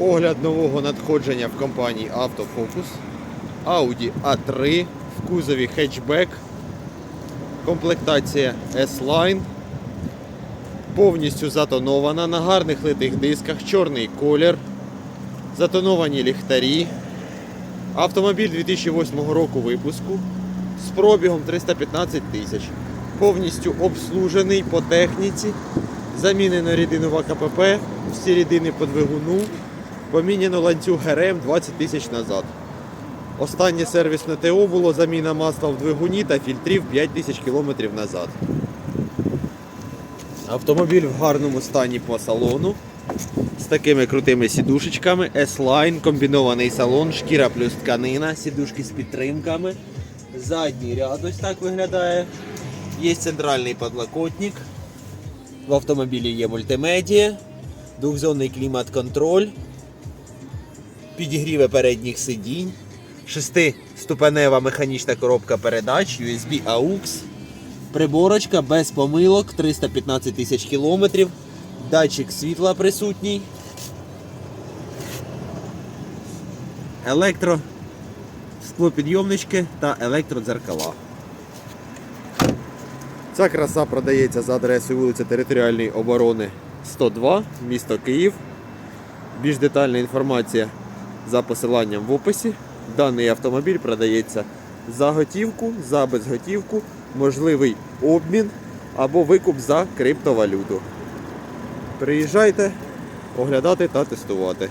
Огляд нового надходження в компанії Автофокус. Audi A3 в кузові хетчбек. Комплектація S-Line. Повністю затонована на гарних литих дисках, чорний колір, затоновані ліхтарі. Автомобіль 2008 року випуску з пробігом 315 тисяч. Повністю обслужений по техніці. Замінено рідину КПП, всі рідини по двигуну. Поміняно ланцюг ГРМ 20 тисяч назад. Останнє сервісне ТО було заміна масла в двигуні та фільтрів 5 тисяч кілометрів назад. Автомобіль в гарному стані по салону. З такими крутими сідушечками. S-Line, комбінований салон, шкіра плюс тканина, сідушки з підтримками. Задній ряд ось так виглядає. Є центральний подлокотник. В автомобілі є мультимедія, двохзонний клімат-контроль, підігріви передніх сидінь, шестиступенева механічна коробка передач, USB AUX, приборочка без помилок, 315 тисяч кілометрів, датчик світла присутній, електро склопідйомнички та електродзеркала. Ця краса продається за адресою вулиця Територіальної оборони 102, місто Київ. Більш детальна інформація за посиланням в описі. Даний автомобіль продається за готівку, за безготівку, можливий обмін або викуп за криптовалюту. Приїжджайте оглядати та тестувати.